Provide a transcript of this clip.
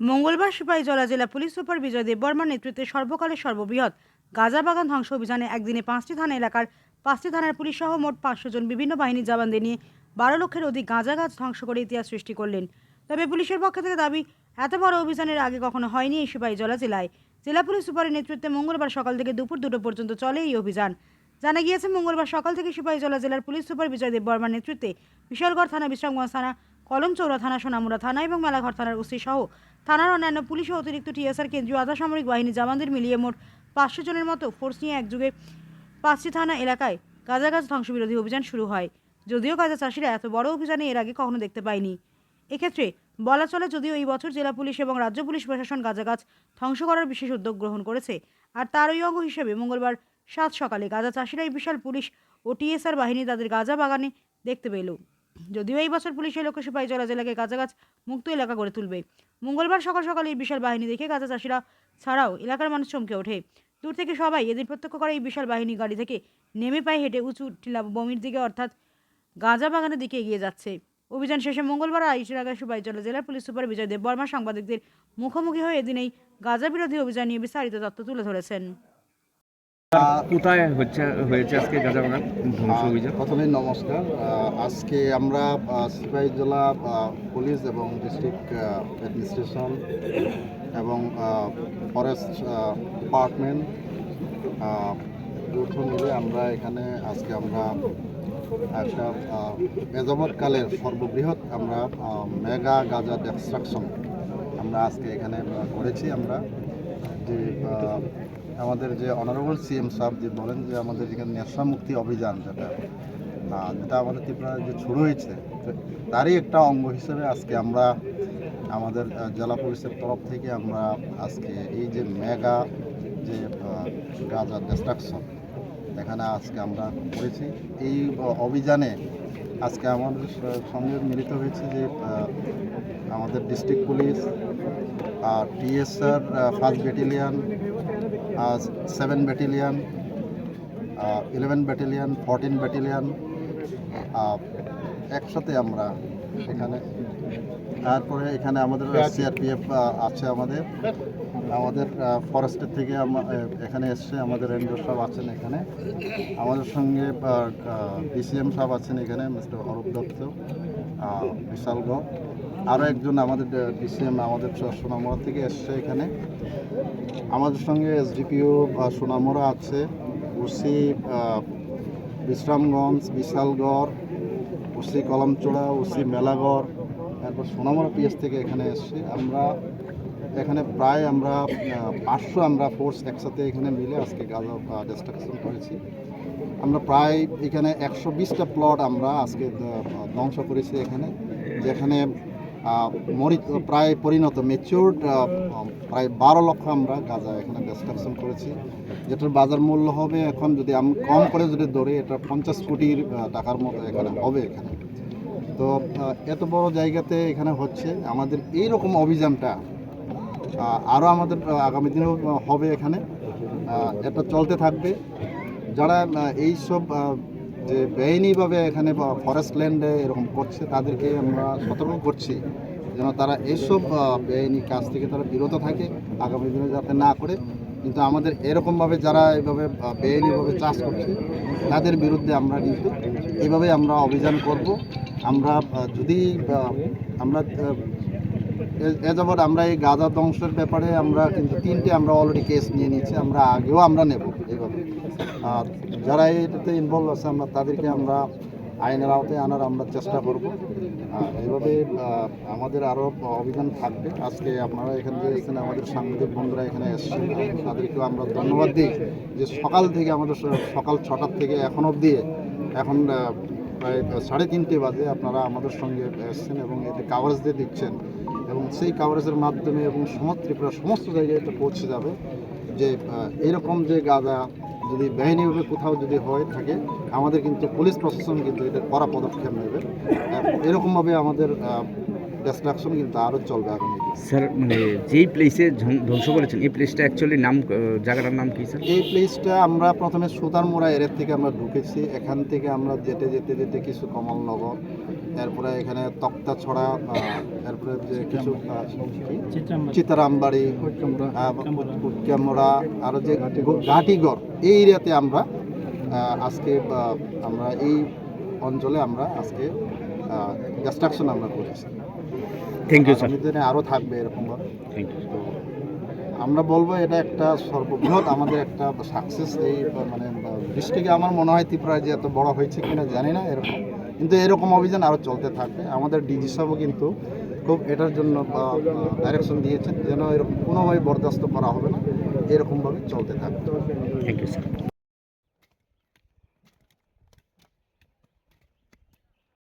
মঙ্গলবার সিপাহীজলা জেলা police super বিজয় দেব বর্মার নেতৃত্বে সর্বকালের সর্ববৃহৎ গাঁজা বাগান ধ্বংস অভিযানে একদিনে পাঁচটি থানা এলাকার পাঁচটি থানার পুলিশ সহ মোট পাঁচশো জন বিভিন্ন বাহিনীর জওয়ানদের নিয়ে বারো লক্ষের অধিক গাঁজা গাছ ধ্বংস করে ইতিহাস সৃষ্টি করলেন। তবে পুলিশের পক্ষ থেকে দাবি, এত বড় অভিযানের আগে কখনো হয়নি এই সিপাহীজলা জেলায়। জেলা পুলিশ সুপারের নেতৃত্বে মঙ্গলবার সকাল থেকে দুপুর দুটো পর্যন্ত চলে এই অভিযান। জানা গিয়েছে, মঙ্গলবার সকাল থেকে সিপাহীজলা জেলার পুলিশ সুপার বিজয় দেব বর্মার নেতৃত্বে বিশালগড় থানা, বিশ্রামগঞ্জ থানা কলমচৌড়া থানা, সোনামুড়া থানা এবং মেলাঘর থানার ওসি সহ থানার অন্যান্য পুলিশ ও অতিরিক্ত টিএসআর কেন্দ্রীয় সামরিক বাহিনী জওয়ানদের মিলিয়ে মোট পাঁচশো জনের মতো ফোর্স নিয়ে একযুগে পাঁচটি থানা এলাকায় গাঁজা গাছ ধ্বংসবিরোধী অভিযান শুরু হয়। যদিও গাঁজা চাষিরা এত বড় অভিযানে এর আগে কখনো দেখতে পায়নি। এক্ষেত্রে বলা চলে, যদিও এই বছর জেলা পুলিশ এবং রাজ্য পুলিশ প্রশাসন গাঁজা গাছ ধ্বংস করার বিশেষ উদ্যোগ গ্রহণ করেছে। আর তারই অঙ্গ হিসেবে মঙ্গলবার সাত সকালে গাঁজা চাষিরা এই বিশাল পুলিশ ও টিএসআর বাহিনী তাদের গাঁজা বাগানে দেখতে পেল। যদিও এই বছর পুলিশের লক্ষ্য সিপাহীজলা জেলাকে গাঁজা গাছ মুক্ত এলাকা গড়ে তুলবে। মঙ্গলবার সকাল সকালে এই বিশাল বাহিনী দেখে গাঁজা চাষিরা ছাড়াও এলাকার মানুষ চমকে ওঠে। দূর থেকে সবাই এদের প্রত্যক্ষ করে এই বিশাল বাহিনী গাড়ি থেকে নেমে পায়ে হেঁটে উঁচু টিলা বমির দিকে অর্থাৎ গাঁজা বাগানের দিকে এগিয়ে যাচ্ছে। অভিযান শেষে মঙ্গলবার আইসিরাগা সুবাইজলা জেলার পুলিশ সুপার বিজয় দেব বর্মা সাংবাদিকদের মুখোমুখি হয়ে এদিন এই গাঁজা বিরোধী অভিযান নিয়ে বিস্তারিত তথ্য তুলে ধরেছেন। কোথায় হচ্ছে হয়েছে আজকে গাঁজা বাগান ধ্বংস অভিযান প্রথমেই নমস্কার। আজকে আমরা আহ, সিপাহীজলা আহ, পুলিশ এবং ডিস্ট্রিক্ট অ্যাডমিনিস্ট্রেশন এবং ফরেস্ট ডিপার্টমেন্ট যৌথ মিলে আমরা এখানে আজকে আমরা একটা আহ, এযাবৎকালের সর্ববৃহৎ আমরা মেগা গাজা ডেস্ট্রাকশন আমরা আজকে এখানে করেছি আমরা। যে আমাদের যে অনারেবল সিএম সাহেব যে বলেন যে আমাদের এখানে নেশা মুক্তি অভিযান যেটা যেটা আমাদের ত্রিপুরায় যে শুরু হয়েছে তারই একটা অঙ্গ হিসেবে আজকে আমরা আমাদের জেলা পুলিশের তরফ থেকে আমরা আজকে এই যে মেগা যে গাঁজা ডিস্ট্রাকশন এখানে আজকে আমরা করেছি। এই অভিযানে আজকে আমাদের সঙ্গে মিলিত হয়েছে যে আমাদের ডিস্ট্রিক্ট পুলিশ আর TSR first battalion seven uh, eleven battalion, fourteen battalion, একসাথে আমরা এখানে। তারপরে এখানে আমাদের সিআরপিএফ আছে আমাদের। আমাদের ফরেস্টের থেকে এখানে এসছে, আমাদের রেঞ্জার সাহেব আছেন এখানে। আমাদের সঙ্গে ডিসিএম সাহেব আছেন এখানে মিস্টার অরূপ দত্ত বিশালগড় আরও একজন আমাদের ডিসিএম আমাদের সোনামোড়া থেকে এসছে এখানে। আমাদের সঙ্গে এসডিপিও সোনামোড়া আছে, OC Bishramganj, Bishalgarh, OC Kalamchaura, OC Melaghar তারপর সোনামুড়া পিএস থেকে এখানে এসছি। আমরা এখানে প্রায় আমরা পাঁচশো আমরা ফোর্স একসাথে এখানে মিলে আজকে গাজা ডিস্ট্রাকশন করেছি। আমরা প্রায় এখানে একশো বিশটা প্লট আমরা আজকে ধ্বংস করেছি এখানে, যেখানে মরি, প্রায় পরিণত মেচিউর্ড প্রায় বারো লক্ষ আমরা গাঁজা এখানে ডিস্ট্রাকশন করেছি। যেটার বাজার মূল্য হবে এখন যদি আমি, কম করে যদি ধরি, এটা পঞ্চাশ কোটির টাকার মতো এখানে হবে এখানে। তো এত বড় জায়গাতে এখানে হচ্ছে, আমাদের এই রকম অভিযানটা আরও আমাদের আগামী দিনেও হবে এখানে। এটা চলতে থাকবে। যারা আহ, এইসব আহ, যে বেআইনিভাবে এখানে ফরেস্ট ল্যান্ডে এরকম করছে তাদেরকে আমরা সতর্ক করছি যেন তারা এইসব বেআইনি কাজ থেকে তারা বিরত থাকে আগামী দিনে যাতে না করে। কিন্তু আমাদের এরকমভাবে যারা এইভাবে আহ, বেআইনিভাবে চাষ করছে তাদের বিরুদ্ধে আমরা কিন্তু এইভাবে আমরা অভিযান করব। আমরা যদি আমরা এ- যাবৎ আমরা এই গাঁজা ধ্বংসের ব্যাপারে আমরা কিন্তু তিনটে আমরা অলরেডি কেস নিয়ে নিয়েছি, আমরা আগেও আমরা নেব এইভাবে। আর যারা এটাতে ইনভলভ আছে, আমরা তাদেরকে আমরা আইনের আওতায় আনার আমরা চেষ্টা করব। এইভাবে আমাদের আরও অভিযান থাকবে। আজকে আপনারা এখানে যে এসেছেন, আমাদের সাংবাদিক বন্ধুরা এখানে এসেছেন, তাদেরকেও আমরা ধন্যবাদ দিই যে সকাল থেকে আমাদের সকাল ছটার থেকে এখন অবধি, এখন প্রায় সাড়ে তিনটে বাজে আপনারা আমাদের সঙ্গে এসছেন এবং এতে কাভারেজ দিয়ে দিচ্ছেন এবং সেই কাভারেজের মাধ্যমে এবং সমস্ত ত্রিপুরা সমস্ত জায়গায় এটা পৌঁছে যাবে যে এরকম যে গাঁজা যদি বেআইনিভাবে কোথাও যদি হয়ে থাকে, আমাদের কিন্তু পুলিশ প্রশাসন কিন্তু এটা কড়া পদক্ষেপ নেবে। এরকমভাবে আমাদের ডিস্ট্রাকশন কিন্তু আরও চলবে আগামী স্যার মানে যেই প্লেসে ধ্বংস করেছেন এই প্লেসটা অ্যাকচুয়ালি নাম জায়গাটার নাম কি স্যার? এই প্লেসটা আমরা প্রথমে সুতারমোড়া এরিয়া থেকে আমরা ঢুকেছি। এখান থেকে আমরা যেতে যেতে যেতে কিছু কমলনগর এরপরে এখানে তক্তা ছড়া এরপরে যে কিছু চিতারামবাড়ি। উটকামড়া আরও যে ঘাটিগড় এই এরিয়াতে আমরা আজকে আমরা এই অঞ্চলে আমরা আজকে ডিস্ট্রাকশন আমরা করেছি। থ্যাংক ইউ স্যার দিনে আরও থাকবে এরকমভাবে। থ্যাংক ইউ তো আমরা বলব এটা একটা সর্ববৃহৎ আমাদের একটা সাকসেস এই মানে ডিস্ট্রিক্টে আমার মনে হয় ত্রিপুরায় যে এত বড় হয়েছে কিনা জানি না এরকম। কিন্তু এরকম অভিযান আরও চলতে থাকবে। আমাদের ডিজি সাহেবও কিন্তু খুব এটার জন্য ডাইরেকশন দিয়েছেন যেন এরকম কোনোভাবে বরদাস্ত করা হবে না এরকমভাবে চলতে থাকবে। Thank you sir